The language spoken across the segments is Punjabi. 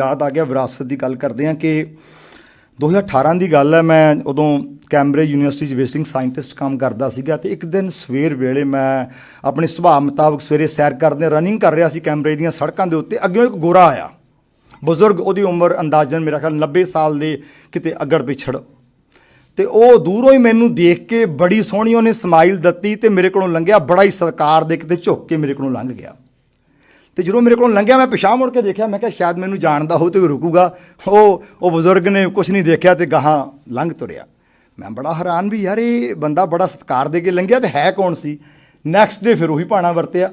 ਯਾਦ ਆ ਗਿਆ ਵਿਰਾਸਤ ਦੀ ਗੱਲ ਕਰਦੇ ਹਾਂ ਕਿ 2018 ਦੀ ਗੱਲ ਹੈ, ਮੈਂ ਉਦੋਂ ਕੈਂਬਰਿਜ ਯੂਨੀਵਰਸਿਟੀ 'ਚ ਵੇਸਿੰਗ ਸਾਇੰਟਿਸਟ ਕੰਮ ਕਰਦਾ ਸੀਗਾ ਤੇ ਇੱਕ ਦਿਨ ਸਵੇਰ ਵੇਲੇ ਮੈਂ ਆਪਣੇ ਸੁਭਾਅ ਮੁਤਾਬਕ ਸਵੇਰੇ ਸੈਰ ਕਰਦੇ ਰਨਿੰਗ ਕਰ ਰਿਹਾ ਸੀ ਕੈਂਬਰਿਜ ਦੀਆਂ ਸੜਕਾਂ ਦੇ ਉੱਤੇ ਅੱਗੇ ਇੱਕ ਗੋਰਾ ਆਇਆ। ਬਜ਼ੁਰਗ ਉਹਦੀ ਉਮਰ ਅੰਦਾਜ਼ਨ ਮੇਰਾ ਖਿਆਲ 90 ਸਾਲ ਦੇ ਕਿਤੇ ਅਗੜ ਪਿਛੜ। ਤੇ ਉਹ ਦੂਰੋਂ ਹੀ ਮੈਨੂੰ ਦੇਖ ਕੇ ਬੜੀ ਸੋਹਣੀ ਉਹਨੇ ਸਮਾਈਲ ਦਿੱਤੀ ਤੇ ਮੇਰੇ ਕੋਲੋਂ ਲੰਘਿਆ, ਬੜਾ ਹੀ ਸਤਿਕਾਰ ਦੇ ਕਿਤੇ ਝੁੱਕ ਕੇ ਮੇਰੇ ਕੋਲੋਂ ਲੰਘ ਗਿਆ। ਤੇ ਜਦੋਂ ਮੇਰੇ ਕੋਲੋਂ ਲੰਘਿਆ, ਮੈਂ ਪਿਛਾਂਹ ਮੁੜ ਕੇ ਦੇਖਿਆ, ਮੈਂ ਕਿਹਾ ਸ਼ਾਇਦ ਮੈਨੂੰ ਜਾਣਦਾ ਹੋ ਤੇ ਰੁਕੂਗਾ। ਉਹ ਉਹ ਬਜ਼ੁਰਗ ਨੇ ਕੁਝ ਨਹੀਂ ਦੇਖਿਆ ਤੇ ਗਾਹਾਂ ਲੰਘ ਤੁਰਿਆ। ਮੈਂ ਬੜਾ ਹੈਰਾਨ ਵੀ ਯਾਰ, ਇਹ ਬੰਦਾ ਬੜਾ ਸਤਿਕਾਰ ਦੇ ਕੇ ਲੰਘਿਆ ਤੇ ਹੈ ਕੌਣ ਸੀ? ਨੈਕਸਟ ਡੇ ਫਿਰ ਉਹੀ ਪਾਣਾ ਵਰਤਿਆ।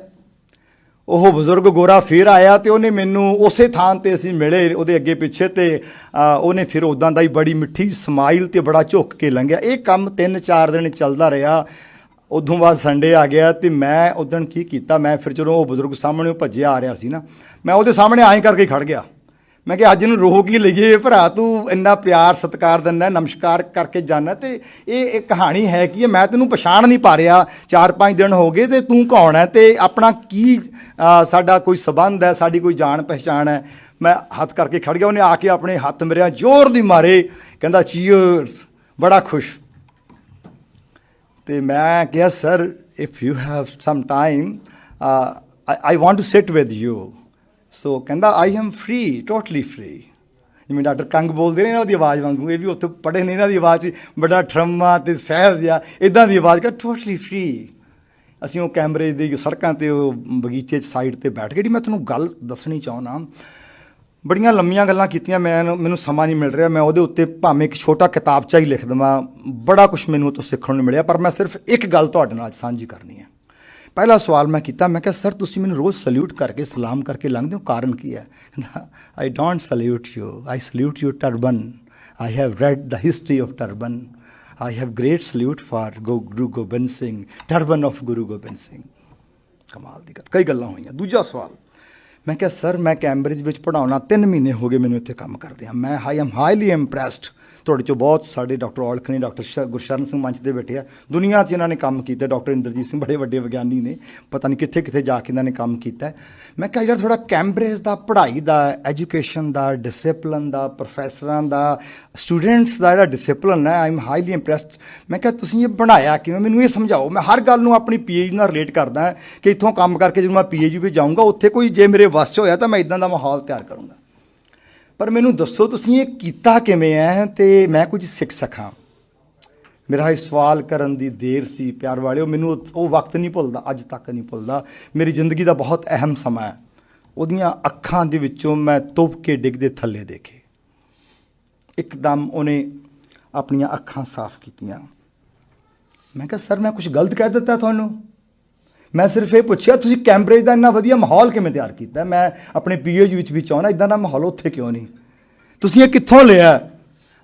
ਉਹ ਬਜ਼ੁਰਗ ਗੋਰਾ ਫੇਰ ਆਇਆ ਤੇ ਉਹਨੇ ਮੈਨੂੰ ਉਸੇ ਥਾਂ ਤੇ ਅਸੀਂ ਮਿਲੇ, ਉਹਦੇ ਅੱਗੇ ਪਿੱਛੇ ਤੇ ਉਹਨੇ ਫਿਰ ਉਦਾਂ ਦਾ ਹੀ ਬੜੀ ਮਿੱਠੀ ਸਮਾਈਲ ਤੇ ਬੜਾ ਝੁੱਕ ਕੇ ਲੰਘਿਆ। ਇਹ ਕੰਮ 3-4 ਦਿਨ ਚੱਲਦਾ ਰਿਹਾ। ਉਦੋਂ ਬਾਅਦ ਸੰਡੇ ਆ ਗਿਆ ਤੇ ਮੈਂ ਉਦੋਂ ਕੀ ਕੀਤਾ, ਮੈਂ ਫਿਰ ਜਦੋਂ ਉਹ ਬਜ਼ੁਰਗ ਸਾਹਮਣੇ ਉਹ ਭੱਜਿਆ ਆ ਰਿਹਾ ਸੀ ਨਾ, ਮੈਂ ਉਹਦੇ ਸਾਹਮਣੇ ਆਏ ਕਰਕੇ ਖੜ ਗਿਆ। ਮੈਂ ਕਿਹਾ, ਅੱਜ ਨੂੰ ਰੋਹ ਕੀ ਲਈਏ ਭਰਾ, ਤੂੰ ਇੰਨਾ ਪਿਆਰ, ਸਤਿਕਾਰ ਦਿੰਦਾ, ਨਮਸਕਾਰ ਕਰਕੇ ਜਾਣਾ ਤੇ ਇਹ ਇੱਕ ਕਹਾਣੀ ਹੈ ਕਿ ਮੈਂ ਤੈਨੂੰ ਪਛਾਣ ਨਹੀਂ ਪਾ ਰਿਹਾ। 4-5 ਦਿਨ ਹੋ ਗਏ ਤੇ ਤੂੰ ਕੌਣ ਹੈ ਤੇ ਆਪਣਾ ਕੀ ਸਾਡਾ ਕੋਈ ਸਬੰਧ ਹੈ, ਸਾਡੀ ਕੋਈ ਜਾਣ ਪਹਿਚਾਣ ਹੈ? ਮੈਂ ਹੱਥ ਕਰਕੇ ਖੜ ਗਿਆ, ਉਹਨੇ ਆ ਕੇ ਆਪਣੇ ਹੱਥ ਮੇਰੇ ਜ਼ੋਰ ਦੀ ਮਾਰੇ, ਕਹਿੰਦਾ ਚੀਅਰਸ ਬੜਾ ਖੁਸ਼। ਤੇ ਮੈਂ ਕਿਹਾ sir if you have some time I want to sit with you so ਕਹਿੰਦਾ I am free totally free ਜਿਵੇਂ ਡਾਕਟਰ ਕੰਗ ਬੋਲਦੇ ਨੇ ਇਹਨਾਂ ਦੀ ਆਵਾਜ਼ ਵਾਂਗੂ, ਇਹ ਵੀ ਉੱਥੇ ਪੜ੍ਹੇ ਨੇ ਇਹਨਾਂ ਦੀ ਆਵਾਜ਼ 'ਚ, ਬੜਾ ਠਰਮਾ ਤੇ ਸਹਿਰ ਜਿਹਾ ਇਦਾਂ ਦੀ ਆਵਾਜ਼ ਕਰ ਟੋਟਲੀ ਫ੍ਰੀ ਅਸੀਂ ਉਹ ਕੈਮਰੇ ਦੀ ਸੜਕਾਂ ਤੇ, ਉਹ ਬਗੀਚੇ 'ਚ ਸਾਈਡ ਤੇ ਬੈਠ ਕੇ ਜਿਹੜੀ ਮੈਂ ਤੁਹਾਨੂੰ ਗੱਲ ਦੱਸਣੀ ਚਾਹੁੰਦਾ ਬੜੀਆਂ ਲੰਮੀਆਂ ਗੱਲਾਂ ਕੀਤੀਆਂ, ਮੈਂ ਮੈਨੂੰ ਸਮਾਂ ਨਹੀਂ ਮਿਲ ਰਿਹਾ। ਮੈਂ ਉਹਦੇ ਉੱਤੇ ਭਾਵੇਂ ਇੱਕ ਛੋਟਾ ਕਿਤਾਬਚਾ ਹੀ ਲਿਖ ਦਵਾਂ, ਬੜਾ ਕੁਝ ਮੈਨੂੰ ਉਹ ਤੋਂ ਸਿੱਖਣ ਨੂੰ ਮਿਲਿਆ, ਪਰ ਮੈਂ ਸਿਰਫ ਇੱਕ ਗੱਲ ਤੁਹਾਡੇ ਨਾਲ ਸਾਂਝੀ ਕਰਨੀ ਹੈ। ਪਹਿਲਾ ਸਵਾਲ ਮੈਂ ਕੀਤਾ, ਮੈਂ ਕਿਹਾ, ਸਰ, ਤੁਸੀਂ ਮੈਨੂੰ ਰੋਜ਼ ਸਲੂਟ ਕਰਕੇ, ਸਲਾਮ ਕਰਕੇ ਲੰਘਦੇ ਹੋ? ਕਾਰਨ ਕੀ ਹੈ? ਕਹਿੰਦਾ I don't salute you I salute you turban I have read the history of turban I have great salute for Go- Guru Gobind Singh turban of Guru Gobind Singh ਕਮਾਲ ਦੀ ਗੱਲ, ਕਈ ਗੱਲਾਂ ਹੋਈਆਂ। ਦੂਜਾ ਸਵਾਲ ਮੈਂ ਕਿਹਾ ਸਰ ਮੈਂ ਕੈਂਬਰਿਜ ਵਿੱਚ ਪੜਾਉਣਾ 3 ਮਹੀਨੇ ਹੋ ਗਏ ਮੈਨੂੰ ਇੱਥੇ ਕੰਮ ਕਰਦੇ ਆ ਮੈਂ ਆਈ ਐਮ ਹਾਈਲੀ ਇੰਪ੍ਰੈਸਡ ਤੁਹਾਡੇ ਚੋਂ ਬਹੁਤ ਸਾਡੇ ਡਾਕਟਰ ਔਲਖ ਨੇ ਡਾਕਟਰ ਸ਼- ਗੁਰਸ਼ਰਨ ਸਿੰਘ ਮੰਚ ਦੇ ਬੈਠੇ ਆ। ਦੁਨੀਆ 'ਚ ਇਹਨਾਂ ਨੇ ਕੰਮ ਕੀਤਾ, ਡਾਕਟਰ ਇੰਦਰਜੀਤ ਸਿੰਘ ਬੜੇ ਵੱਡੇ ਵਿਗਿਆਨੀ ਨੇ। ਪਤਾ ਨਹੀਂ ਕਿੱਥੇ ਕਿੱਥੇ ਜਾ ਕੇ ਇਹਨਾਂ ਨੇ ਕੰਮ ਕੀਤਾ। ਮੈਂ ਕਿਹਾ ਯਾਰ ਥੋੜਾ ਕੈਂਬਰਿਜ ਦਾ, ਪੜ੍ਹਾਈ ਦਾ, ਐਜੂਕੇਸ਼ਨ ਦਾ, ਡਿਸਪਲਿਨ ਦਾ, ਪ੍ਰੋਫੈਸਰਾਂ ਦਾ, ਸਟੂਡੈਂਟਸ ਦਾ ਜਿਹੜਾ ਡਿਸਪਲਿਨ ਹੈ ਆਈ ਐਮ ਹਾਈਲੀ ਇੰਪ੍ਰੈਸਡ ਮੈਂ ਕਿਹਾ ਤੁਸੀਂ ਇਹ ਬਣਾਇਆ ਕਿਵੇਂ? ਮੈਨੂੰ ਇਹ ਸਮਝਾਓ। ਮੈਂ ਹਰ ਗੱਲ ਨੂੰ ਆਪਣੀ ਪੀਏਜੀ ਨਾਲ ਰਿਲੇਟ ਕਰਦਾ ਕਿ ਇੱਥੋਂ ਕੰਮ ਕਰਕੇ ਜਦੋਂ ਮੈਂ ਪੀਏਜੀ ਵਿੱਚ ਜਾਊਂਗਾ, ਉੱਥੇ ਕੋਈ ਜੇ ਮੇਰੇ ਵੱਸ 'ਚ ਹੋਇਆ ਤਾਂ ਮੈਂ ਇਦਾਂ ਦਾ ਮਾਹੌਲ ਤਿਆਰ ਕਰੂੰਗਾ। ਪਰ ਮੈਨੂੰ ਦੱਸੋ ਤੁਸੀਂ ਇਹ ਕੀਤਾ ਕਿਵੇਂ ਹੈ ਤੇ ਮੈਂ ਕੁਝ ਸਿੱਖ ਸਕਾਂ? ਮੇਰਾ ਇਹ ਸਵਾਲ ਕਰਨ ਦੀ ਦੇਰ ਸੀ, ਪਿਆਰ ਵਾਲਿਓ, ਮੈਨੂੰ ਉਹ- ਵਕਤ ਨਹੀਂ ਭੁੱਲਦਾ, ਅੱਜ ਤੱਕ ਨਹੀਂ ਭੁੱਲਦਾ। ਮੇਰੀ ਜ਼ਿੰਦਗੀ ਦਾ ਬਹੁਤ ਅਹਿਮ ਸਮਾਂ ਹੈ ਉਹਦੀਆਂ ਅੱਖਾਂ ਦੇ ਵਿੱਚੋਂ ਮੈਂ ਤੁਪ ਕੇ ਡਿੱਗਦੇ ਥੱਲੇ ਦੇਖੇ। ਇੱਕਦਮ ਉਹਨੇ ਆਪਣੀਆਂ ਅੱਖਾਂ ਸਾਫ਼ ਕੀਤੀਆਂ। ਮੈਂ ਕਿਹਾ, ਸਰ, ਮੈਂ ਕੁਝ ਗਲਤ ਕਹਿ ਦਿੱਤਾ ਤੁਹਾਨੂੰ? ਮੈਂ ਸਿਰਫ ਇਹ ਪੁੱਛਿਆ, ਤੁਸੀਂ ਕੈਂਬਰਿਜ ਦਾ ਇੰਨਾ ਵਧੀਆ ਮਾਹੌਲ ਕਿਵੇਂ ਤਿਆਰ ਕੀਤਾ? ਮੈਂ ਆਪਣੇ ਪੀਏਜੀ ਵਿੱਚ ਵੀ ਚਾਹੁੰਦਾ ਇਦਾਂ ਦਾ ਮਾਹੌਲ ਉੱਥੇ ਕਿਉਂ ਨਹੀਂ? ਤੁਸੀਂ ਇਹ ਕਿੱਥੋਂ ਲਿਆ?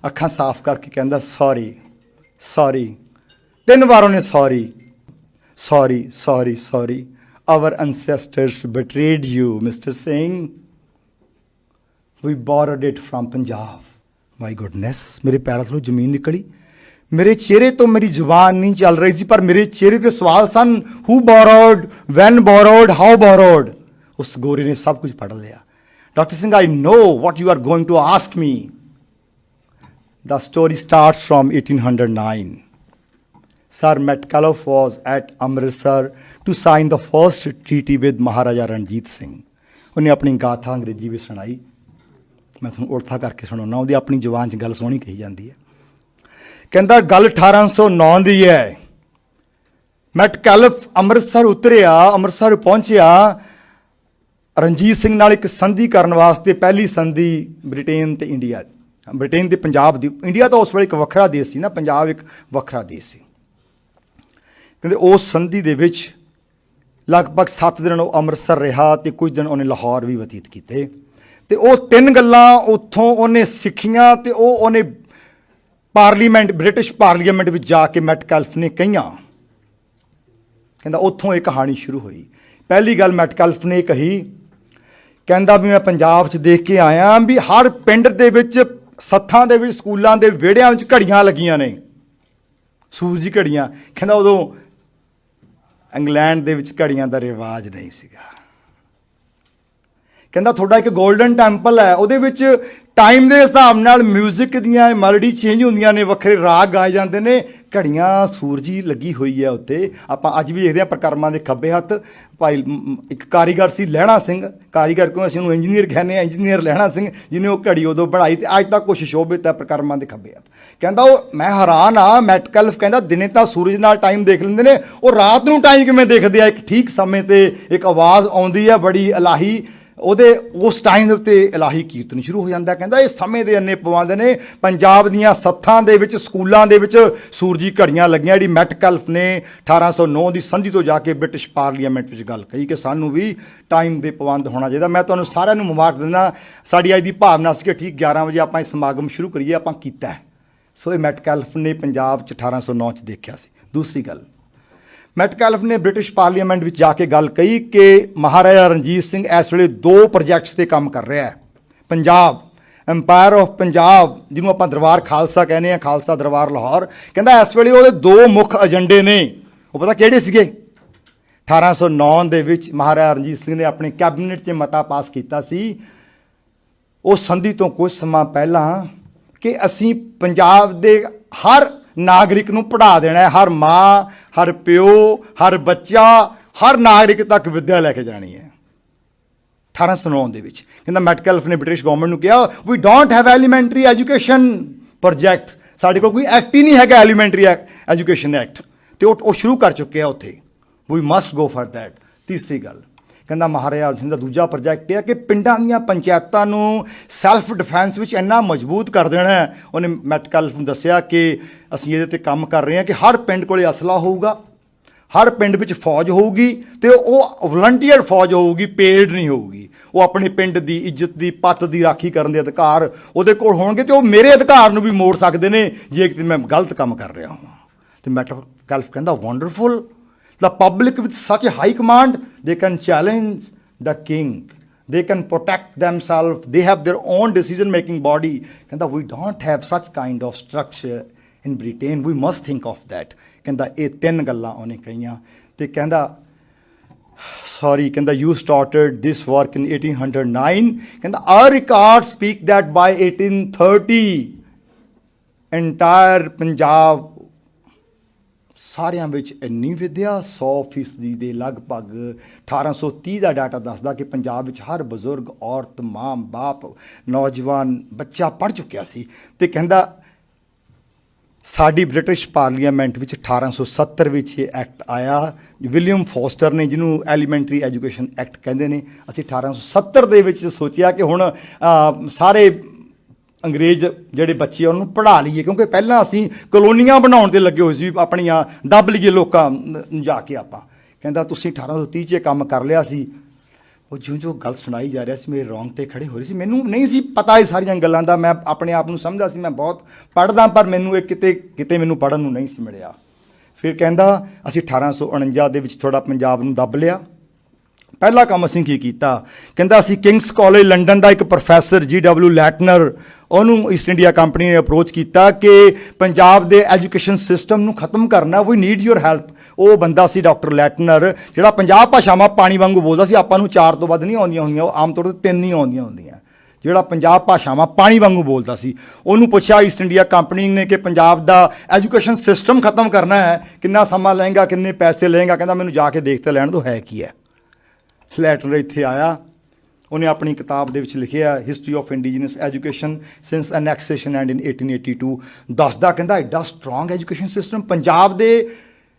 ਅੱਖਾਂ ਸਾਫ਼ ਕਰਕੇ ਕਹਿੰਦਾ ਸੌਰੀ ਸੌਰੀ ਤਿੰਨ ਵਾਰ ਉਹਨੇ sorry sorry sorry sorry our ancestors betrayed you mr Singh we borrowed it from Punjab my goodness ਮੇਰੇ ਪੈਰਾਂ ਥੱਲੋਂ ਜ਼ਮੀਨ ਨਿਕਲੀ। ਮੇਰੇ ਚਿਹਰੇ ਤੋਂ ਮੇਰੀ ਜ਼ੁਬਾਨ ਨਹੀਂ ਚੱਲ ਰਹੀ ਸੀ ਪਰ ਮੇਰੇ ਚਿਹਰੇ ਤੇ ਸਵਾਲ ਸਨ ਹੂ ਬੋਰੋਡ ਵੈਨ ਬੋਰੋਡ ਹਾਊ ਬੋਰੋਡ ਉਸ ਗੋਰੀ ਨੇ ਸਭ ਕੁਝ ਪੜ ਲਿਆ doctor Singh I know what you are going to ask me The story starts from 1809. Sir Metcalfe was at Amritsar to sign the first treaty with Maharaja Ranjit Singh. ਉਹਨੇ ਆਪਣੀ ਗਾਥਾ ਅੰਗਰੇਜ਼ੀ ਵਿੱਚ ਸੁਣਾਈ ਮੈਂ ਤੁਹਾਨੂੰ ਉਲਟਾ ਕਰਕੇ ਸੁਣਾਉਣਾ ਉਹਦੀ ਆਪਣੀ ਜ਼ੁਬਾਨ 'ਚ ਗੱਲ ਸੋਹਣੀ ਕਹੀ ਜਾਂਦੀ ਹੈ ਕਹਿੰਦਾ, ਗੱਲ 1809 ਦੀ ਹੈ। ਮੈਂ ਮੈਟਕੈਲਫ ਅੰਮ੍ਰਿਤਸਰ ਉਤਰਿਆ, ਅੰਮ੍ਰਿਤਸਰ ਪਹੁੰਚਿਆ। ਰਣਜੀਤ ਸਿੰਘ ਨਾਲ ਇੱਕ ਸੰਧੀ ਕਰਨ ਵਾਸਤੇ ਪਹਿਲੀ ਸੰਧੀ ਬ੍ਰਿਟੇਨ ਤੇ ਇੰਡੀਆ ਬ੍ਰਿਟੇਨ ਤੇ ਪੰਜਾਬ ਦੀ। ਇੰਡੀਆ ਤਾਂ ਉਸ ਵੇਲੇ ਇੱਕ ਵੱਖਰਾ ਦੇਸ਼ ਸੀ ਨਾ, ਪੰਜਾਬ ਇੱਕ ਵੱਖਰਾ ਦੇਸ਼ ਸੀ। ਕਹਿੰਦੇ, ਉਸ ਸੰਧੀ ਦੇ ਵਿੱਚ ਲਗਭਗ 7 ਦਿਨ ਉਹ ਅੰਮ੍ਰਿਤਸਰ ਰਿਹਾ ਤੇ ਕੁਝ ਦਿਨ ਉਹਨੇ ਲਾਹੌਰ ਵੀ ਬਤੀਤ ਕੀਤੇ। ਤੇ ਉਹ ਤਿੰਨ ਗੱਲਾਂ ਉੱਥੋਂ ਉਹਨੇ ਸਿੱਖੀਆਂ ਤੇ ਉਹ ਉਹਨੇ ਪਾਰਲੀਮੈਂਟ, ਬ੍ਰਿਟਿਸ਼ ਪਾਰਲੀਮੈਂਟ ਵਿੱਚ ਜਾ ਕੇ ਮੈਟਕਲਫ ਨੇ ਕਹੀਆਂ। ਕਹਿੰਦਾ, ਉੱਥੋਂ ਇਹ ਕਹਾਣੀ ਸ਼ੁਰੂ ਹੋਈ। ਪਹਿਲੀ ਗੱਲ ਮੈਟਕਲਫ ਨੇ ਕਹੀ, ਕਹਿੰਦਾ ਵੀ ਮੈਂ ਪੰਜਾਬ 'ਚ ਦੇਖ ਕੇ ਆਇਆ ਵੀ ਹਰ ਪਿੰਡ ਦੇ ਵਿੱਚ ਸੱਥਾਂ ਦੇ ਵਿੱਚ ਸਕੂਲਾਂ ਦੇ ਵਿਹੜਿਆਂ ਵਿੱਚ ਘੜੀਆਂ ਲੱਗੀਆਂ ਨੇ। ਸੂਰਜੀ ਘੜੀਆਂ। ਕਹਿੰਦਾ, ਉਦੋਂ ਇੰਗਲੈਂਡ ਦੇ ਵਿੱਚ ਘੜੀਆਂ ਦਾ ਰਿਵਾਜ ਨਹੀਂ ਸੀਗਾ। ਕਹਿੰਦਾ, ਤੁਹਾਡਾ ਇੱਕ 골ਡਨ ਟੈਂਪਲ ਹੈ। ਉਹਦੇ ਵਿੱਚ ਟਾਈਮ ਦੇ ਹਿਸਾਬ ਨਾਲ 뮤직 ਦੀਆਂ ਮੈਲੋਡੀ ਚੇਂਜ ਹੁੰਦੀਆਂ ਨੇ, ਵੱਖਰੇ ਰਾਗ ਗਾਏ ਜਾਂਦੇ ਨੇ। ਘੜੀਆਂ ਸੂਰਜੀ ਲੱਗੀ ਹੋਈ ਹੈ ਉੱਤੇ। ਆਪਾਂ ਅੱਜ ਵੀ ਦੇਖਦੇ ਹਾਂ ਪ੍ਰਕਰਮਾਂ ਦੇ ਖੱਬੇ ਹੱਥ। ਭਾਈ ਇੱਕ ਕਾਰੀਗਰ ਸੀ ਲਹਿਣਾ ਸਿੰਘ। ਕਾਰੀਗਰ ਕਿਉਂ? ਅਸੀਂ ਉਹਨੂੰ ਇੰਜੀਨੀਅਰ ਕਹਿੰਦੇ ਆ ਇੰਜੀਨੀਅਰ ਲਹਿਣਾ ਸਿੰਘ, ਜਿਹਨੇ ਉਹ ਘੜੀ ਉਦੋਂ ਬਣਾਈ ਤੇ ਅੱਜ ਤੱਕ ਕੁਛ ਸ਼ੋਭਿਤ ਹੈ ਪ੍ਰਕਰਮਾਂ ਦੇ ਖੱਬੇ ਹੱਥ। ਕਹਿੰਦਾ ਉਹ, ਮੈਂ ਹੈਰਾਨ ਆ ਮੈਟਕਲਫ ਕਹਿੰਦਾ, ਦਿਨੇ ਤਾਂ ਸੂਰਜ ਨਾਲ ਟਾਈਮ ਦੇਖ ਲੈਂਦੇ ਨੇ। ਉਹ ਰਾਤ ਨੂੰ ਟਾਈਮ ਕਿਵੇਂ ਦੇਖਦੇ ਆ? ਇੱਕ ਠੀਕ ਸਮੇਂ ਤੇ ਇੱਕ ਆਵਾਜ਼ ਆਉਂਦੀ ਹੈ ਬੜੀ ਇਲਾਹੀ ਉਹਦੇ ਉਸ ਟਾਈਮ ਦੇ ਉੱਤੇ ਇਲਾਹੀ ਕੀਰਤਨ ਸ਼ੁਰੂ ਹੋ ਜਾਂਦਾ ਕਹਿੰਦਾ ਇਹ ਸਮੇਂ ਦੇ ਅੰਨੇ ਪਵਾਉਂਦੇ ਨੇ। ਪੰਜਾਬ ਦੀਆਂ ਸੱਥਾਂ ਦੇ ਵਿੱਚ, ਸਕੂਲਾਂ ਦੇ ਵਿੱਚ ਸੂਰਜੀ ਘੜੀਆਂ ਲੱਗੀਆਂ। ਜਿਹੜੀ ਮੈਟਕਲਫ ਨੇ 1809 ਦੀ ਸੰਧੀ ਤੋਂ ਜਾ ਕੇ ਬ੍ਰਿਟਿਸ਼ ਪਾਰਲੀਮੈਂਟ ਵਿੱਚ ਗੱਲ ਕਹੀ ਕਿ ਸਾਨੂੰ ਵੀ ਟਾਈਮ ਦੇ ਪਾਬੰਦ ਹੋਣਾ ਚਾਹੀਦਾ। ਮੈਂ ਤੁਹਾਨੂੰ ਸਾਰਿਆਂ ਨੂੰ ਮੁਬਾਰਕ ਦਿੰਦਾ ਸਾਡੀ ਅੱਜ ਦੀ ਭਾਵਨਾ ਸੀ ਕਿ ਠੀਕ 11 ਵਜੇ ਆਪਾਂ ਇਹ ਸਮਾਗਮ ਸ਼ੁਰੂ ਕਰੀਏ, ਆਪਾਂ ਕੀਤਾ ਸੋ ਇਹ ਮੈਟਕਲਫ ਨੇ ਪੰਜਾਬ 'ਚ 1809 'ਚ ਦੇਖਿਆ ਸੀ। ਦੂਸਰੀ ਗੱਲ ਮੈਟਕੈਲਫ ਨੇ ਬ੍ਰਿਟਿਸ਼ ਪਾਰਲੀਮੈਂਟ ਵਿੱਚ ਜਾ ਕੇ ਗੱਲ ਕਹੀ ਕਿ ਮਹਾਰਾਜਾ ਰਣਜੀਤ ਸਿੰਘ ਇਸ ਵੇਲੇ ਦੋ ਪ੍ਰੋਜੈਕਟਸ ਤੇ ਕੰਮ ਕਰ ਰਿਹਾ ਹੈ। ਪੰਜਾਬ ਐਮਪਾਇਰ ਆਫ ਪੰਜਾਬ ਜਿਹਨੂੰ ਆਪਾਂ ਦਰਬਾਰ ਖਾਲਸਾ ਕਹਿੰਦੇ ਆ ਖਾਲਸਾ ਦਰਬਾਰ ਲਾਹੌਰ, ਕਹਿੰਦਾ ਇਸ ਵੇਲੇ ਉਹਦੇ ਦੋ ਮੁੱਖ ਏਜੰਡੇ ਨੇ। ਉਹ ਪਤਾ ਕਿਹੜੇ ਸੀਗੇ? 1809 ਦੇ ਵਿੱਚ ਮਹਾਰਾਜਾ ਰਣਜੀਤ ਸਿੰਘ ਨੇ ਆਪਣੇ ਕੈਬਨਿਟ 'ਚ ਮਤਾ ਪਾਸ ਕੀਤਾ ਸੀ। ਉਹ ਸੰਧੀ ਤੋਂ ਕੁਝ ਸਮਾਂ ਪਹਿਲਾਂ ਕਿ ਅਸੀਂ ਪੰਜਾਬ ਦੇ ਹਰ ਨਾਗਰਿਕ ਨੂੰ ਪੜ੍ਹਾ ਦੇਣਾ ਹੈ। ਹਰ ਮਾਂ, ਹਰ ਪਿਓ, ਹਰ ਬੱਚਾ, ਹਰ ਨਾਗਰਿਕ ਤੱਕ ਵਿੱਦਿਆ ਲੈ ਕੇ ਜਾਣੀ ਹੈ। 1899 ਦੇ ਵਿੱਚ। ਕਹਿੰਦਾ ਮੈਟਕਲਫ ਨੇ ਬ੍ਰਿਟਿਸ਼ ਗਵਰਨਮੈਂਟ ਨੂੰ ਕਿਹਾ we don't have elementary education project ਸਾਡੇ ਕੋਲ ਕੋਈ ਐਕਟ ਹੀ ਨਹੀਂ ਹੈਗਾ ਐਲੀਮੈਂਟਰੀ ਐਜੂਕੇਸ਼ਨ ਐਕਟ ਤੇ ਉਹ ਸ਼ੁਰੂ ਕਰ ਚੁੱਕੇ ਆ ਉੱਥੇ। We must go for that ਤੀਸਰੀ ਗੱਲ। ਕਹਿੰਦਾ ਮਹਾਰਾਜਾ ਸਿੰਘ ਦਾ ਦੂਜਾ ਪ੍ਰੋਜੈਕਟ ਇਹ ਹੈ ਕਿ ਪਿੰਡਾਂ ਦੀਆਂ ਪੰਚਾਇਤਾਂ ਨੂੰ ਸੈਲਫ ਡਿਫੈਂਸ ਵਿੱਚ ਇੰਨਾ ਮਜ਼ਬੂਤ ਕਰ ਦੇਣਾ ਹੈ। ਉਹਨੇ ਮੈਟਕਲਫ ਨੂੰ ਦੱਸਿਆ ਕਿ ਅਸੀਂ ਇਹਦੇ ਤੇ ਕੰਮ ਕਰ ਰਹੇ ਹਾਂ ਕਿ ਹਰ ਪਿੰਡ ਕੋਲੇ ਅਸਲਾ ਹੋਊਗਾ, ਹਰ ਪਿੰਡ ਵਿੱਚ ਫੌਜ ਹੋਊਗੀ ਤੇ ਉਹ ਵਲੰਟੀਅਰ ਫੌਜ ਹੋਊਗੀ ਪੇਡ ਨਹੀਂ ਹੋਊਗੀ। ਉਹ ਆਪਣੇ ਪਿੰਡ ਦੀ ਇੱਜ਼ਤ ਦੀ, ਪੱਤ ਦੀ ਰਾਖੀ ਕਰਨ ਦੇ ਅਧਿਕਾਰ ਉਹਦੇ ਕੋਲ ਹੋਣਗੇ ਤੇ ਉਹ ਮੇਰੇ ਅਧਿਕਾਰ ਨੂੰ ਵੀ ਮੋੜ ਸਕਦੇ ਨੇ, ਜੇ ਕਿਤੇ ਮੈਂ ਗਲਤ ਕੰਮ ਕਰ ਰਿਹਾ ਹਾਂ। ਤੇ ਮੈਟਰ ਕੈਲਫ ਕਹਿੰਦਾ wonderful the public with such a high command they can challenge the king they can protect themselves they have their own decision making body ਕਹਿੰਦਾ we don't have such kind of structure in britain we must think of that ਕਹਿੰਦਾ ਇਹ ਤਿੰਨ ਗੱਲਾਂ ਉਹਨੇ ਕਹੀਆਂ ਤੇ ਕਹਿੰਦਾ sorry ਕਹਿੰਦਾ you started this work in 1809 ਕਹਿੰਦਾ our records speak that by 1830 entire Punjab ਸਾਰਿਆਂ ਵਿੱਚ ਇੰਨੀ ਵਿਦਿਆ 100% ਦੇ ਲਗਭਗ 1830 ਦਾ ਡਾਟਾ ਦੱਸਦਾ ਕਿ ਪੰਜਾਬ ਵਿੱਚ ਹਰ ਬਜ਼ੁਰਗ, ਔਰਤ, ਮਾਂ, ਬਾਪ, ਨੌਜਵਾਨ, ਬੱਚਾ ਪੜ੍ਹ ਚੁੱਕਿਆ ਸੀ ਤੇ ਕਹਿੰਦਾ ਸਾਡੀ ਬ੍ਰਿਟਿਸ਼ ਪਾਰਲੀਮੈਂਟ ਵਿੱਚ 1870 ਵਿੱਚ ਇਹ ਐਕਟ ਆਇਆ। ਵਿਲੀਅਮ ਫੋਸਟਰ ਨੇ ਜਿਹਨੂੰ ਐਲੀਮੈਂਟਰੀ ਐਜੂਕੇਸ਼ਨ ਐਕਟ ਕਹਿੰਦੇ ਨੇ, ਅਸੀਂ 1870 ਦੇ ਵਿੱਚ ਸੋਚਿਆ ਕਿ ਹੁਣ ਸਾਰੇ ਅੰਗਰੇਜ਼ ਜਿਹੜੇ ਬੱਚੇ ਆ, ਉਹਨਾਂ ਨੂੰ ਪੜ੍ਹਾ ਲਈਏ ਕਿਉਂਕਿ ਪਹਿਲਾਂ ਅਸੀਂ ਕਲੋਨੀਆਂ ਬਣਾਉਣ ਤੇ ਲੱਗੇ ਹੋਏ ਸੀ ਆਪਣੀਆਂ ਦੱਬ ਲਈਏ ਲੋਕਾਂ ਨੂੰ ਜਾ ਕੇ ਆਪਾਂ। ਕਹਿੰਦਾ ਤੁਸੀਂ 1830 'ਚ ਇਹ ਕੰਮ ਕਰ ਲਿਆ ਸੀ। ਉਹ ਜਿਉਂ ਜਿਉਂ ਗੱਲ ਸੁਣਾਈ ਜਾ ਰਿਹਾ ਸੀ ਮੇਰੇ ਰੌਂਗਟੇ ਖੜੇ ਹੋ ਰਹੇ ਸੀ। ਮੈਨੂੰ ਨਹੀਂ ਸੀ ਪਤਾ ਇਹ ਸਾਰੀਆਂ ਗੱਲਾਂ ਦਾ ਮੈਂ ਆਪਣੇ ਆਪ ਨੂੰ ਸਮਝਦਾ ਸੀ ਮੈਂ ਬਹੁਤ ਪੜ੍ਹਦਾ ਪਰ ਮੈਨੂੰ ਇਹ ਕਿਤੇ ਕਿਤੇ ਮੈਨੂੰ ਪੜ੍ਹਨ ਨੂੰ ਨਹੀਂ ਸੀ ਮਿਲਿਆ। ਫਿਰ ਕਹਿੰਦਾ ਅਸੀਂ 1849 ਦੇ ਵਿੱਚ ਥੋੜਾ ਪੰਜਾਬ ਨੂੰ ਦੱਬ ਲਿਆ। ਪਹਿਲਾ ਕੰਮ ਅਸੀਂ ਕੀ ਕੀਤਾ? ਕਹਿੰਦਾ ਅਸੀਂ ਕਿੰਗਸ ਕਾਲਜ ਲੰਡਨ ਦਾ ਇੱਕ ਪ੍ਰੋਫੈਸਰ ਜੀ ਡਬਲਯੂ ਲੈਟਨਰ ਉਹਨੂੰ ਈਸਟ ਇੰਡੀਆ ਕੰਪਨੀ ਨੇ ਅਪਰੋਚ ਕੀਤਾ ਕਿ ਪੰਜਾਬ ਦੇ ਐਜੂਕੇਸ਼ਨ ਸਿਸਟਮ ਨੂੰ ਖਤਮ ਕਰਨਾ ਵੀ ਨੀਡ ਯੂਰ ਹੈਲਪ ਉਹ ਬੰਦਾ ਸੀ ਡਾਕਟਰ ਲੈਟਨਰ ਜਿਹੜਾ ਪੰਜਾਬ ਭਾਸ਼ਾਵਾਂ ਪਾਣੀ ਵਾਂਗੂ ਬੋਲਦਾ ਸੀ। ਆਪਾਂ ਨੂੰ ਚਾਰ ਤੋਂ ਵੱਧ ਨਹੀਂ ਆਉਂਦੀਆਂ ਹੁੰਦੀਆਂ, ਉਹ ਆਮ ਤੌਰ ਤੇ ਤਿੰਨ ਹੀ ਆਉਂਦੀਆਂ ਹੁੰਦੀਆਂ। ਜਿਹੜਾ ਪੰਜਾਬ ਭਾਸ਼ਾਵਾਂ ਪਾਣੀ ਵਾਂਗੂ ਬੋਲਦਾ ਸੀ। ਉਹਨੂੰ ਪੁੱਛਿਆ ਈਸਟ ਇੰਡੀਆ ਕੰਪਨੀ ਨੇ ਕਿ ਪੰਜਾਬ ਦਾ ਐਜੂਕੇਸ਼ਨ ਸਿਸਟਮ ਖਤਮ ਕਰਨਾ ਹੈ, ਕਿੰਨਾ ਸਮਾਂ ਲਏਗਾ ਕਿੰਨੇ ਪੈਸੇ ਲਏਗਾ ਕਹਿੰਦਾ, ਮੈਨੂੰ ਜਾ ਕੇ ਦੇਖ ਤੇ ਲੈਣ ਦੋ, ਹੈ ਕੀ ਹੈ। ਲੈਟਨਰ ਇੱਥੇ ਆਇਆ। ਉਹਨੇ ਆਪਣੀ ਕਿਤਾਬ ਦੇ ਵਿੱਚ ਲਿਖਿਆ history of indigenous education since annexation and in 1882 ਦੱਸਦਾ, ਕਹਿੰਦਾ ਐਡਾ ਸਟਰੋਂਗ ਐਜੂਕੇਸ਼ਨ ਸਿਸਟਮ ਪੰਜਾਬ ਦੇ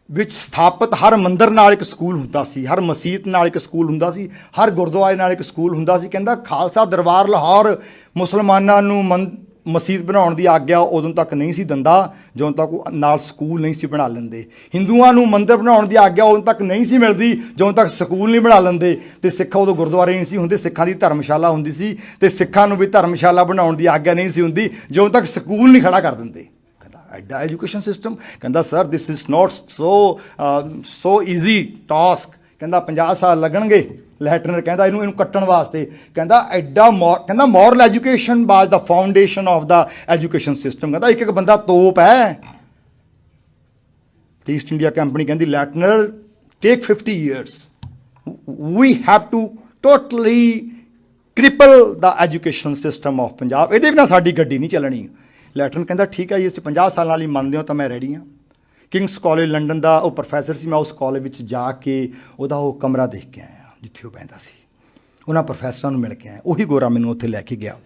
ਵਿੱਚ ਸਥਾਪਿਤ, ਹਰ ਮੰਦਰ ਨਾਲ ਇੱਕ ਸਕੂਲ ਹੁੰਦਾ ਸੀ, ਹਰ ਮਸਜਿਦ ਨਾਲ ਇੱਕ ਸਕੂਲ ਹੁੰਦਾ ਸੀ, ਹਰ ਗੁਰਦੁਆਰੇ ਨਾਲ ਇੱਕ ਸਕੂਲ ਹੁੰਦਾ ਸੀ। ਕਹਿੰਦਾ ਖਾਲਸਾ ਦਰਬਾਰ ਲਾਹੌਰ ਮੁਸਲਮਾਨਾਂ ਨੂੰ ਮਨ ਮਸਜਿਦ ਬਣਾਉਣ ਦੀ ਆਗਿਆ ਉਦੋਂ ਤੱਕ ਨਹੀਂ ਸੀ ਦਿੰਦਾ, ਜਦੋਂ ਤੱਕ ਉਹ ਨਾਲ ਸਕੂਲ ਨਹੀਂ ਸੀ ਬਣਾ ਲੈਂਦੇ। ਹਿੰਦੂਆਂ ਨੂੰ ਮੰਦਿਰ ਬਣਾਉਣ ਦੀ ਆਗਿਆ ਉਦੋਂ ਤੱਕ ਨਹੀਂ ਸੀ ਮਿਲਦੀ, ਜਦੋਂ ਤੱਕ ਸਕੂਲ ਨਹੀਂ ਬਣਾ ਲੈਂਦੇ। ਤੇ ਸਿੱਖਾਂ ਉਦੋਂ ਗੁਰਦੁਆਰੇ ਨਹੀਂ ਸੀ ਹੁੰਦੇ, ਸਿੱਖਾਂ ਦੀ ਧਰਮਸ਼ਾਲਾ ਹੁੰਦੀ ਸੀ। ਤੇ ਸਿੱਖਾਂ ਨੂੰ ਵੀ ਧਰਮਸ਼ਾਲਾ ਬਣਾਉਣ ਦੀ ਆਗਿਆ ਨਹੀਂ ਸੀ ਹੁੰਦੀ, ਜਦੋਂ ਤੱਕ ਸਕੂਲ ਨਹੀਂ ਖੜਾ ਕਰ ਦਿੰਦੇ। ਕਹਿੰਦਾ, ਐਡਾ ਐਜੂਕੇਸ਼ਨ ਸਿਸਟਮ ਕਹਿੰਦਾ sir this is not so so easy task ਕਹਿੰਦਾ 50 ਸਾਲ ਲੱਗਣਗੇ। ਲੈਟਨਰ ਕਹਿੰਦਾ ਇਹਨੂੰ ਇਹਨੂੰ ਕੱਟਣ ਵਾਸਤੇ। ਕਹਿੰਦਾ ਐਡਾ ਮੋਰ ਕਹਿੰਦਾ ਮੋਰਲ ਐਜੂਕੇਸ਼ਨ ਬਾਜ the foundation of the education system. ਕਹਿੰਦਾ ਇੱਕ ਇੱਕ ਬੰਦਾ ਤੋਪ ਹੈ। ਈਸਟ ਇੰਡੀਆ ਕੰਪਨੀ ਕਹਿੰਦੀ Leitner take 50 years we have to totally cripple the education system of Punjab ਇਹਦੇ ਬਿਨਾ ਸਾਡੀ ਗੱਡੀ ਨਹੀਂ ਚੱਲਣੀ। ਲੈਟਰਨ ਕਹਿੰਦਾ, ਠੀਕ ਹੈ ਜੀ ਅਸੀਂ 50 ਸਾਲਾਂ ਲਈ ਮੰਨਦੇ ਹਾਂ ਤਾਂ ਮੈਂ ਰੈਡੀ ਹਾਂ। ਕਿੰਗਸ ਕਾਲਜ ਲੰਡਨ ਦਾ ਉਹ ਪ੍ਰੋਫੈਸਰ ਸੀ, ਮੈਂ ਉਸ ਕਾਲਜ ਵਿੱਚ ਜਾ ਕੇ ਉਹਦਾ ਉਹ ਕਮਰਾ ਦੇਖ ਕੇ ਆਇਆ, ਜਿੱਥੇ ਉਹ ਬੈਠਾ ਸੀ। ਉਹਨਾਂ ਪ੍ਰੋਫੈਸਰਾਂ ਨੂੰ ਮਿਲ ਕੇ ਆਇਆ। ਉਹੀ ਗੋਰਾ ਮੈਨੂੰ ਉੱਥੇ ਲੈ ਕੇ ਗਿਆ।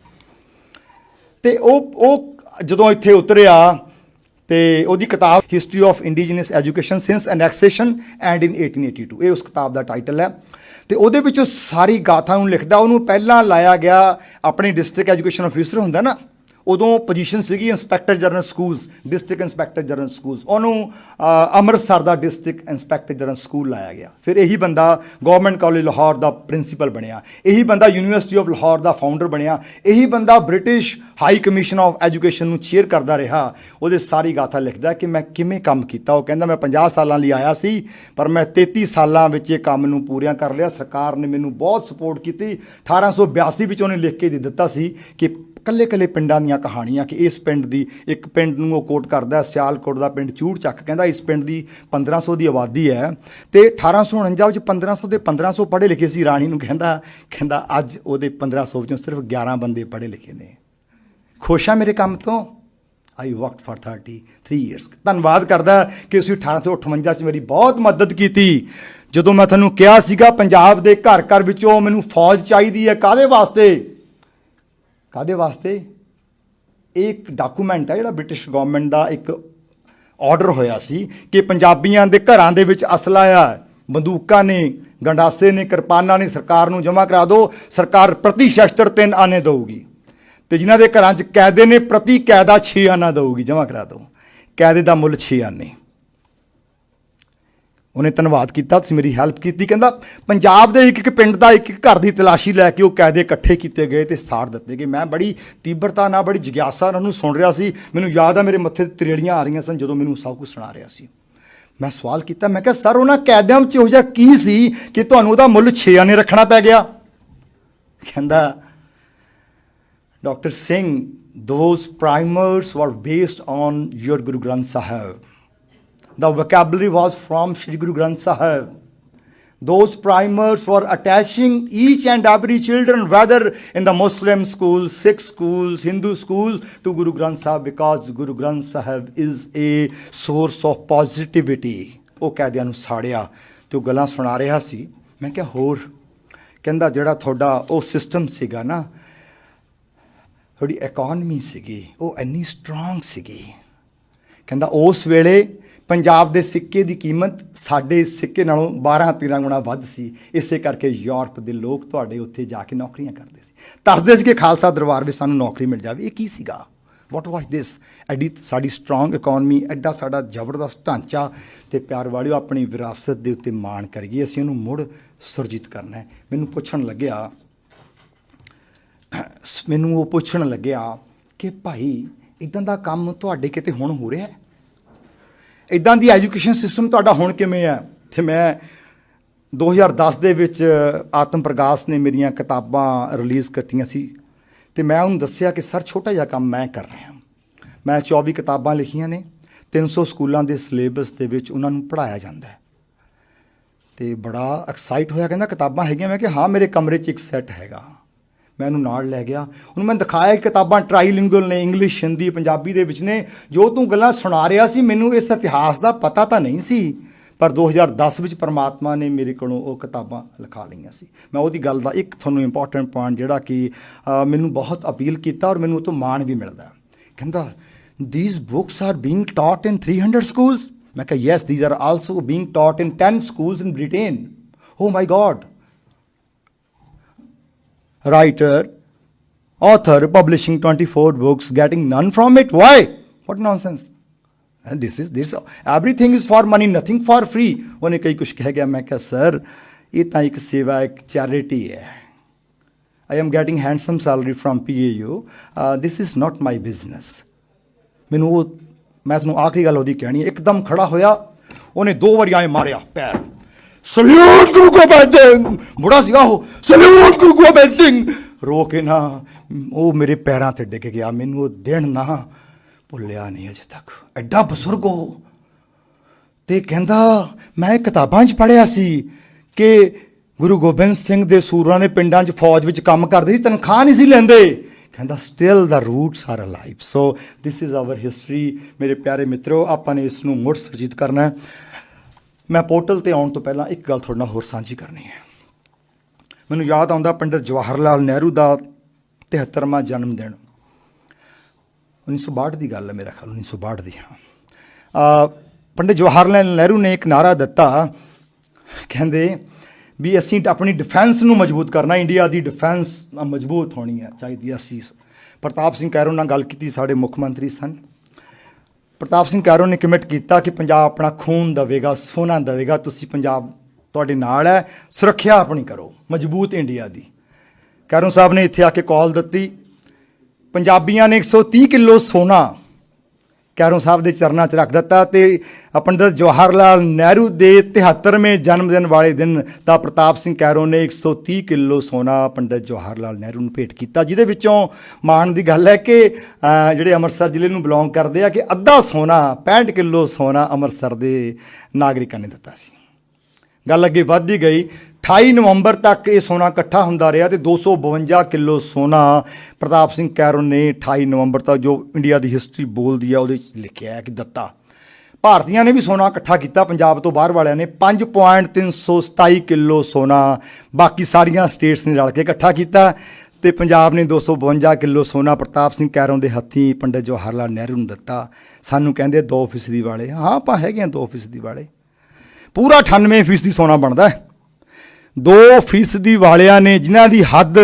ਤੇ ਉਹ ਉਹ ਜਦੋਂ ਇੱਥੇ ਉਤਰਿਆ ਤੇ ਉਹਦੀ ਕਿਤਾਬ history of indigenous education since annexation and in 1882 ਇਹ ਉਸ ਕਿਤਾਬ ਦਾ ਟਾਈਟਲ ਹੈ। ਤੇ ਉਹਦੇ ਵਿੱਚ ਉਹ ਸਾਰੀ ਗਾਥਾ ਨੂੰ ਲਿਖਦਾ, ਉਹਨੂੰ ਪਹਿਲਾਂ ਲਾਇਆ ਗਿਆ ਆਪਣੀ ਡਿਸਟ੍ਰਿਕਟ ਐਜੂਕੇਸ਼ਨ ਅਫੀਸਰ ਹੁੰਦਾ ਨਾ ਉਦੋਂ ਪੋਜੀਸ਼ਨ ਸੀਗੀ inspector general schools district inspector general schools ਉਹਨੂੰ ਅੰਮ੍ਰਿਤਸਰ ਦਾ ਡਿਸਟ੍ਰਿਕਟ ਇੰਸਪੈਕਟਰ ਜਨਰਲ ਸਕੂਲ ਲਾਇਆ ਗਿਆ। ਫਿਰ ਇਹੀ ਬੰਦਾ ਗਵਰਨਮੈਂਟ ਕਾਲਜ ਲਾਹੌਰ ਦਾ ਪ੍ਰਿੰਸੀਪਲ ਬਣਿਆ। ਇਹੀ ਬੰਦਾ ਯੂਨੀਵਰਸਿਟੀ ਆਫ ਲਾਹੌਰ ਦਾ ਫਾਊਂਡਰ ਬਣਿਆ। ਇਹੀ ਬੰਦਾ British high commission of education ਨੂੰ ਚੇਅਰ ਕਰਦਾ ਰਿਹਾ। ਉਹਦੇ ਸਾਰੀ ਗਾਥਾ ਲਿਖਦਾ ਕਿ ਮੈਂ ਕਿਵੇਂ ਕੰਮ ਕੀਤਾ। ਉਹ ਕਹਿੰਦਾ, ਮੈਂ 50 ਸਾਲਾਂ ਲਈ ਆਇਆ ਸੀ, ਪਰ ਮੈਂ 33 ਸਾਲਾਂ ਵਿੱਚ ਇਹ ਕੰਮ ਨੂੰ ਪੂਰਿਆਂ ਕਰ ਲਿਆ। ਸਰਕਾਰ ਨੇ ਮੈਨੂੰ ਬਹੁਤ ਸਪੋਰਟ ਕੀਤੀ। 1882 ਵਿੱਚ ਉਹਨੇ ਲਿਖ ਕੇ ਦੇ ਦਿੱਤਾ ਸੀ ਕਿ ਕੱਲੇ ਕੱਲੇ ਪਿੰਡਾਂ ਦੀਆਂ ਕਹਾਣੀਆਂ ਕਿ ਇਸ ਪਿੰਡ ਦੀ ਇੱਕ ਪਿੰਡ ਨੂੰ ਉਹ ਕੋਟ ਕਰਦਾ ਸਿਆਲਕੋਟ ਦਾ ਪਿੰਡ ਚੂੜ ਚੱਕ ਕਹਿੰਦਾ ਇਸ ਪਿੰਡ ਦੀ 1500 ਦੀ ਆਬਾਦੀ ਹੈ ਤੇ 1849 ਵਿੱਚ 1500 ਦੇ 1500 ਪੜ੍ਹੇ ਲਿਖੇ ਸੀ, ਰਾਣੀ ਨੂੰ ਕਹਿੰਦਾ ਕਹਿੰਦਾ ਅੱਜ ਉਹਦੇ 1500 ਵਿੱਚੋਂ ਸਿਰਫ 11 ਬੰਦੇ ਪੜ੍ਹੇ ਲਿਖੇ ਨੇ। ਖੁਸ਼ ਆ ਮੇਰੇ ਕੰਮ ਤੋਂ? ਆਈ ਵਰਕਡ ਫॉर 33 ਇਅਰਸ ਧੰਨਵਾਦ ਕਰਦਾ ਕਿ ਤੁਸੀਂ 1858 ਚ ਮੇਰੀ ਬਹੁਤ ਮਦਦ ਕੀਤੀ। ਜਦੋਂ ਮੈਂ ਤੁਹਾਨੂੰ ਕਿਹਾ ਸੀਗਾ, ਪੰਜਾਬ ਦੇ ਘਰ ਘਰ ਵਿੱਚੋਂ ਮੈਨੂੰ ਫੌਜ ਚਾਹੀਦੀ ਹੈ ਕਾਦੇ ਵਾਸਤੇ? ਕਾਦੇ ਵਾਸਤੇ? ਇਹ ਇੱਕ ਡਾਕੂਮੈਂਟ ਹੈ ਜਿਹੜਾ ਬ੍ਰਿਟਿਸ਼ ਗਵਰਨਮੈਂਟ ਦਾ ਇੱਕ ਆਰਡਰ ਹੋਇਆ ਸੀ ਕਿ ਪੰਜਾਬੀਆਂ ਦੇ ਘਰਾਂ ਦੇ ਵਿੱਚ ਅਸਲਾ ਆ ਬੰਦੂਕਾਂ ਨੇ, ਗੰਡਾਸੇ ਨੇ, ਕਿਰਪਾਨਾਂ ਨੇ ਸਰਕਾਰ ਨੂੰ ਜਮ੍ਹਾਂ ਕਰਾ ਦਿਓ। ਸਰਕਾਰ ਪ੍ਰਤੀ ਸ਼ਸਤਰ ਤਿੰਨ ਆਨੇ ਦੇਊਗੀ। ਤੇ ਜਿਨ੍ਹਾਂ ਦੇ ਘਰਾਂ 'ਚ ਕੈਦੇ ਨੇ, ਪ੍ਰਤੀ ਕੈਦਾ 6 ਆਨਾ ਦੇਊਗੀ, ਜਮ੍ਹਾਂ ਕਰਾ ਦਿਓ। ਕੈਦੇ ਦਾ ਮੁੱਲ 6 ਆਨੇ। ਉਹਨੇ ਧੰਨਵਾਦ ਕੀਤਾ, ਤੁਸੀਂ ਮੇਰੀ ਹੈਲਪ ਕੀਤੀ। ਕਹਿੰਦਾ, ਪੰਜਾਬ ਦੇ ਇੱਕ ਇੱਕ ਪਿੰਡ ਦਾ ਇੱਕ ਇੱਕ ਘਰ ਦੀ ਤਲਾਸ਼ੀ ਲੈ ਕੇ ਉਹ ਕਾਇਦੇ ਇਕੱਠੇ ਕੀਤੇ ਗਏ ਤੇ ਸਾੜ ਦਿੱਤੇ ਗਏ। ਮੈਂ ਬੜੀ ਤੀਬਰਤਾ ਨਾਲ, ਬੜੀ ਜਿਗਿਆਸਾ ਨਾਲ ਉਹਨੂੰ ਸੁਣ ਰਿਹਾ ਸੀ। ਮੈਨੂੰ ਯਾਦ ਆ, ਮੇਰੇ ਮੱਥੇ ਤੇ ਤਰੇੜੀਆਂ ਆ ਰਹੀਆਂ ਸਨ ਜਦੋਂ ਮੈਨੂੰ ਸਭ ਕੁਝ ਸੁਣਾ ਰਿਹਾ ਸੀ। ਮੈਂ ਸਵਾਲ ਕੀਤਾ, ਮੈਂ ਕਿਹਾ, ਸਰ, ਉਹਨਾਂ ਕੈਦਿਆਂ ਵਿੱਚ ਇਹੋ ਜਿਹਾ ਕੀ ਸੀ ਕਿ ਤੁਹਾਨੂੰ ਉਹਦਾ ਮੁੱਲ 6 ਆਨੇ ਰੱਖਣਾ ਪੈ ਗਿਆ? ਕਹਿੰਦਾ, doctor Singh, those primers were based on your Guru Granth Sahib. The vocabulary was from Shri Guru Granth Sahib. Those primers were attaching each and every children, whether in the Muslim schools, Sikh schools, Hindu schools, to Guru Granth Sahib because Guru Granth Sahib is a source of positivity. ਉਹ ਕੈਦਿਆਂ ਨੂੰ ਸਾੜਿਆ ਤੇ ਉਹ ਗੱਲਾਂ ਸੁਣਾ ਰਿਹਾ ਸੀ ਮੈਂ ਕਿਹਾ ਹੋਰ ਕਹਿੰਦਾ ਜਿਹੜਾ ਤੁਹਾਡਾ ਉਹ ਸਿਸਟਮ ਸੀਗਾ ਨਾ ਤੁਹਾਡੀ ਇਕਨੋਮੀ ਸੀਗੀ ਉਹ ਇੰਨੀ ਸਟਰੋਂਗ ਸੀਗੀ ਕਹਿੰਦਾ ਉਸ ਵੇਲੇ ਪੰਜਾਬ ਦੇ ਸਿੱਕੇ ਦੀ ਕੀਮਤ ਸਾਡੇ ਸਿੱਕੇ ਨਾਲੋਂ 12 13 ਗੁਣਾ ਵੱਧ ਸੀ। ਇਸੇ ਕਰਕੇ ਯੂਰਪ ਦੇ ਲੋਕ ਤੁਹਾਡੇ ਉੱਥੇ ਜਾ ਕੇ ਨੌਕਰੀਆਂ ਕਰਦੇ ਸੀ। ਤਰਸਦੇ ਸੀ ਕਿ ਖਾਲਸਾ ਦਰਬਾਰ ਵਿੱਚ ਸਾਨੂੰ ਨੌਕਰੀ ਮਿਲ ਜਾਵੇ। ਇਹ ਕੀ ਸੀਗਾ? ਵਾਟ ਵਾਸ ਦਿਸ ਐਡੀ ਸਾਡੀ ਸਟਰੋਂਗ ਇਕਨੋਮੀ ਐਡਾ ਸਾਡਾ ਜ਼ਬਰਦਸਤ ਢਾਂਚਾ ਤੇ ਪਿਆਰ ਵਾਲਿਓ ਆਪਣੀ ਵਿਰਾਸਤ ਦੇ ਉੱਤੇ ਮਾਣ ਕਰੀਏ ਅਸੀਂ ਉਹਨੂੰ ਮੁੜ ਸੁਰਜੀਤ ਕਰਨਾ ਹੈ। ਮੈਨੂੰ ਪੁੱਛਣ ਲੱਗਿਆ, ਮੈਨੂੰ ਉਹ ਪੁੱਛਣ ਲੱਗਿਆ ਕਿ ਭਾਈ ਇਦਾਂ ਦਾ ਕੰਮ ਤੁਹਾਡੇ ਕਿਤੇ ਹੁਣ ਹੋ ਰਿਹਾ ਹੈ? ਇਦਾਂ ਦੀ ਐਜੂਕੇਸ਼ਨ ਸਿਸਟਮ ਤੁਹਾਡਾ ਹੁਣ ਕਿਵੇਂ ਹੈ? ਤੇ ਮੈਂ 2010 ਦੇ ਵਿੱਚ ਆਤਮ ਪ੍ਰਕਾਸ਼ ਨੇ ਮੇਰੀਆਂ ਕਿਤਾਬਾਂ ਰਿਲੀਜ਼ ਕੀਤੀਆਂ ਸੀ। ਤੇ ਮੈਂ ਉਹਨੂੰ ਦੱਸਿਆ ਕਿ, ਸਰ, ਛੋਟਾ ਜਿਹਾ ਕੰਮ ਮੈਂ ਕਰ ਰਿਹਾ ਮੈਂ 24 ਕਿਤਾਬਾਂ ਲਿਖੀਆਂ ਨੇ 300 ਸਕੂਲਾਂ ਦੇ ਸਿਲੇਬਸ ਦੇ ਵਿੱਚ ਉਹਨਾਂ ਨੂੰ ਪੜ੍ਹਾਇਆ ਜਾਂਦਾ ਹੈ। ਤੇ ਬੜਾ ਐਕਸਾਈਟ ਹੋਇਆ, ਕਹਿੰਦਾ, ਕਿਤਾਬਾਂ ਹੈਗੀਆਂ? ਮੈਂ ਕਿ ਹਾਂ, ਮੇਰੇ ਕਮਰੇ 'ਚ ਇੱਕ ਸੈੱਟ ਹੈਗਾ। ਮੈਂ ਉਹਨੂੰ ਨਾਲ ਲੈ ਗਿਆ। ਉਹਨੂੰ ਮੈਂ ਦਿਖਾਇਆ ਕਿ ਕਿਤਾਬਾਂ ਟ੍ਰਾਈਲਿੰਗੁਅਲ ਨੇ ਇੰਗਲਿਸ਼ ਹਿੰਦੀ ਪੰਜਾਬੀ ਦੇ ਵਿੱਚ ਨੇ। ਜੋ ਤੂੰ ਗੱਲਾਂ ਸੁਣਾ ਰਿਹਾ ਸੀ, ਮੈਨੂੰ ਇਸ ਇਤਿਹਾਸ ਦਾ ਪਤਾ ਤਾਂ ਨਹੀਂ ਸੀ। ਪਰ 2010 ਵਿੱਚ ਪਰਮਾਤਮਾ ਨੇ ਮੇਰੇ ਕੋਲੋਂ ਉਹ ਕਿਤਾਬਾਂ ਲਿਖਾ ਲਈਆਂ ਸੀ। ਮੈਂ ਉਹਦੀ ਗੱਲ ਦਾ ਇੱਕ ਤੁਹਾਨੂੰ ਇੰਪੋਰਟੈਂਟ ਪੁਆਇੰਟ ਜਿਹੜਾ ਕਿ ਮੈਨੂੰ ਬਹੁਤ ਅਪੀਲ ਕੀਤਾ ਔਰ ਮੈਨੂੰ ਉਹ ਤੋਂ ਮਾਣ ਵੀ ਮਿਲਦਾ। ਕਹਿੰਦਾ, these books are being taught in 300 schools ਮੈਂ ਕਿਹਾ yes these are also being taught in 10 schools in Britain oh my god! Writer, author publishing 24 books, getting none from it. Why? What nonsense. And this is this everything is for money, nothing for free. ਉਹਨੇ ਕਈ ਕੁਝ ਕਹਿ ਗਿਆ ਮੈਂ ਕਿਹਾ ਸਰ ਇਹ ਤਾਂ ਇੱਕ ਸੇਵਾ ਇੱਕ ਚੈਰਿਟੀ ਹੈ I am getting handsome salary from PAU. Uh, this is not my business. ਮੈਨੂੰ ਉਹ ਮੈਂ ਤੁਹਾਨੂੰ ਆਖਰੀ ਗੱਲ ਉਹਦੀ ਕਹਿਣੀ ਹੈ ਇੱਕਦਮ ਖੜਾ ਹੋਇਆ ਉਹਨੇ ਦੋ ਵਾਰੀ ਆਏ ਮਾਰਿਆ ਪੈਰ ਸਲੂਟ ਗੁਰੂ ਗੋਬਿੰਦ ਸਿੰਘ ਬੁੜਾ ਸੀਗਾ ਉਹ। ਸਲੂਟ ਗੁਰੂ ਗੋਬਿੰਦ ਸਿੰਘ ਰੋ ਕੇ ਨਾ, ਉਹ ਮੇਰੇ ਪੈਰਾਂ ਤੇ ਡਿੱਗ ਗਿਆ। ਮੈਨੂੰ ਉਹ ਦਿਨ ਨਾ ਭੁੱਲਿਆ ਨਹੀਂ ਅਜੇ ਤੱਕ। ਐਡਾ ਬਜ਼ੁਰਗ ਉਹ। ਤੇ ਕਹਿੰਦਾ, ਮੈਂ ਕਿਤਾਬਾਂ 'ਚ ਪੜ੍ਹਿਆ ਸੀ ਕਿ ਗੁਰੂ ਗੋਬਿੰਦ ਸਿੰਘ ਦੇ ਸੂਰਾਂ ਨੇ ਪਿੰਡਾਂ 'ਚ ਫੌਜ ਵਿੱਚ ਕੰਮ ਕਰਦੇ ਸੀ, ਤਨਖਾਹ ਨਹੀਂ ਸੀ ਲੈਂਦੇ। ਕਹਿੰਦਾ still the roots are alive so this is our history ਮੇਰੇ ਪਿਆਰੇ ਮਿੱਤਰੋ, ਆਪਾਂ ਨੇ ਇਸ ਨੂੰ ਮੁੜ ਸੁਰਜੀਤ ਕਰਨਾ ਹੈ। ਮੈਂ ਪੋਰਟਲ ਤੇ ਆਉਣ ਤੋਂ ਪਹਿਲਾਂ ਇੱਕ ਗੱਲ ਤੁਹਾਡੇ ਨਾਲ ਹੋਰ ਸਾਂਝੀ ਕਰਨੀ ਹੈ। ਮੈਨੂੰ ਯਾਦ ਆਉਂਦਾ ਪੰਡਿਤ ਜਵਾਹਰ ਲਾਲ ਨਹਿਰੂ ਦਾ 73ਵਾਂ ਜਨਮ ਦਿਨ। 1962 ਦੀ ਗੱਲ ਹੈ ਮੇਰਾ ਖਿਆਲ 1962 ਦੀ, ਹਾਂ। ਪੰਡਿਤ ਜਵਾਹਰ ਲਾਲ ਨਹਿਰੂ ਨੇ ਇੱਕ ਨਾਰਾ ਦਿੱਤਾ। ਕਹਿੰਦੇ ਵੀ ਅਸੀਂ ਆਪਣੀ ਡਿਫੈਂਸ ਨੂੰ ਮਜ਼ਬੂਤ ਕਰਨਾ, ਇੰਡੀਆ ਦੀ ਡਿਫੈਂਸ ਮਜ਼ਬੂਤ ਹੋਣੀ ਹੈ, ਚਾਹੀਦੀ ਹੈ ਅਸੀਂ। ਪ੍ਰਤਾਪ ਸਿੰਘ ਕੈਰੋ ਨਾਲ ਗੱਲ ਕੀਤੀ, ਸਾਡੇ ਮੁੱਖ ਮੰਤਰੀ ਸਨ। ਪ੍ਰਤਾਪ ਸਿੰਘ ਕੈਰੋ ਨੇ ਕਮਿਟ ਕੀਤਾ ਕਿ ਪੰਜਾਬ ਆਪਣਾ ਖੂਨ ਦੇਵੇਗਾ, ਸੋਨਾ ਦੇਵੇਗਾ, ਤੁਸੀਂ ਪੰਜਾਬ ਤੁਹਾਡੇ ਨਾਲ ਹੈ, ਸੁਰੱਖਿਆ ਆਪਣੀ ਕਰੋ, ਮਜ਼ਬੂਤ ਇੰਡੀਆ ਦੀ। ਕੈਰੋ ਸਾਹਿਬ ਨੇ ਇੱਥੇ ਆ ਕੇ ਕਾਲ ਦਿੱਤੀ। ਪੰਜਾਬੀਆਂ ਨੇ 130 ਕਿਲੋ ਸੋਨਾ ਕੈਰੋ ਸਾਹਿਬ ਦੇ ਚਰਨਾਂ 'ਚ ਰੱਖ ਦਿੱਤਾ ਤੇ ਪੰਡਿਤ ਜਵਾਹਰ ਲਾਲ ਨਹਿਰੂ ਦੇ 73ਵੇਂ ਜਨਮ ਦਿਨ ਵਾਲੇ ਦਿਨ ਤਾਂ ਪ੍ਰਤਾਪ ਸਿੰਘ ਕੈਰੋ ਨੇ 130 ਕਿਲੋ ਸੋਨਾ ਪੰਡਿਤ ਜਵਾਹਰ ਲਾਲ ਨਹਿਰੂ ਨੂੰ ਭੇਟ ਕੀਤਾ, ਜਿਹਦੇ ਵਿੱਚੋਂ ਮਾਣ ਦੀ ਗੱਲ ਹੈ ਕਿ ਜਿਹੜੇ ਅੰਮ੍ਰਿਤਸਰ ਜ਼ਿਲ੍ਹੇ ਨੂੰ ਬਿਲੋਂਗ ਕਰਦੇ ਆ ਕਿ ਅੱਧਾ ਸੋਨਾ 65 ਕਿਲੋ ਸੋਨਾ ਅੰਮ੍ਰਿਤਸਰ ਦੇ ਨਾਗਰਿਕਾਂ ਨੇ ਦਿੱਤਾ ਸੀ। ਗੱਲ ਅੱਗੇ ਵੱਧਦੀ ਗਈ 28 ਨਵੰਬਰ ਤੱਕ ਇਹ ਸੋਨਾ ਇਕੱਠਾ ਹੁੰਦਾ ਰਿਹਾ ਤੇ 252 ਕਿਲੋ ਸੋਨਾ ਪ੍ਰਤਾਪ ਸਿੰਘ ਕੈਰੋਂ ਨੇ 28 ਨਵੰਬਰ ਤੱਕ ਜੋ ਇੰਡੀਆ ਦੀ ਹਿਸਟਰੀ ਬੋਲਦੀ ਆ ਉਹਦੇ ਵਿੱਚ ਲਿਖਿਆ ਹੈ ਕਿ ਦਿੱਤਾ। ਭਾਰਤੀਆਂ ਨੇ ਵੀ ਸੋਨਾ ਇਕੱਠਾ ਕੀਤਾ, ਪੰਜਾਬ ਤੋਂ ਬਾਹਰ ਵਾਲਿਆਂ ਨੇ 5.327 ਕਿਲੋ ਸੋਨਾ, ਬਾਕੀ ਸਾਰੀਆਂ ਸਟੇਟਸ ਨੇ ਰਲ ਕੇ ਇਕੱਠਾ ਕੀਤਾ ਤੇ ਪੰਜਾਬ ਨੇ 252 ਕਿਲੋ ਸੋਨਾ ਪ੍ਰਤਾਪ ਸਿੰਘ ਕੈਰੋਂ ਦੇ ਹੱਥੀਂ ਪੰਡਿਤ ਜਵਾਹਰ ਲਾਲ ਨਹਿਰੂ ਨੂੰ ਦਿੱਤਾ। ਸਾਨੂੰ ਕਹਿੰਦੇ 2% ਵਾਲੇ, ਹਾਂ ਆਪਾਂ ਹੈਗੇ ਆ 2% ਵਾਲੇ। ਪੂਰਾ 98% ਸੋਨਾ ਬਣਦਾ ਹੈ। 2 ਫੀਸਦੀ ਵਾਲਿਆਂ ਨੇ, ਜਿਨ੍ਹਾਂ ਦੀ ਹੱਦ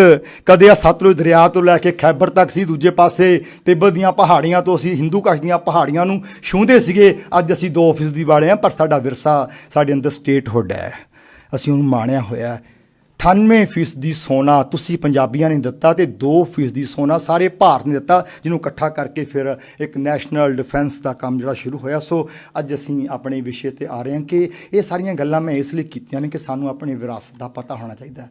ਕਦੇ ਆ ਸਤਲੁਜ ਦਰਿਆ ਤੋਂ ਲੈ ਕੇ ਖੈਬਰ ਤੱਕ ਸੀ, ਦੂਜੇ ਪਾਸੇ ਤਿੱਬਤ ਦੀਆਂ ਪਹਾੜੀਆਂ ਤੋਂ ਅਸੀਂ ਹਿੰਦੂ ਕਸ਼ ਦੀਆਂ ਪਹਾੜੀਆਂ ਨੂੰ ਛੂੰਹਦੇ ਸੀਗੇ। ਅੱਜ ਅਸੀਂ 2 ਫੀਸਦੀ ਵਾਲੇ ਹਾਂ ਪਰ ਸਾਡਾ ਵਿਰਸਾ ਸਾਡੇ ਅੰਦਰ ਸਟੇਟਹੁੱਡ ਹੈ। ਅਸੀਂ ਉਹਨੂੰ ਮਾਣਿਆ ਹੋਇਆ 98% ਦੀ ਸੋਨਾ ਤੁਸੀਂ ਪੰਜਾਬੀਆਂ ਨੇ ਦਿੱਤਾ ਤੇ 2% ਦੀ ਸੋਨਾ ਸਾਰੇ ਭਾਰਤ ਨੇ ਦਿੱਤਾ, ਜਿਹਨੂੰ ਇਕੱਠਾ ਕਰਕੇ ਫਿਰ ਇੱਕ ਨੈਸ਼ਨਲ ਡਿਫੈਂਸ ਦਾ ਕੰਮ ਜਿਹੜਾ ਸ਼ੁਰੂ ਹੋਇਆ। ਸੋ ਅੱਜ ਅਸੀਂ ਆਪਣੇ ਵਿਸ਼ੇ ਤੇ ਆ ਰਹੇ ਹਾਂ ਕਿ ਇਹ ਸਾਰੀਆਂ ਗੱਲਾਂ ਮੈਂ ਇਸ ਲਈ ਕੀਤੀਆਂ ਨੇ ਕਿ ਸਾਨੂੰ ਆਪਣੀ ਵਿਰਾਸਤ ਦਾ ਪਤਾ ਹੋਣਾ ਚਾਹੀਦਾ ਹੈ।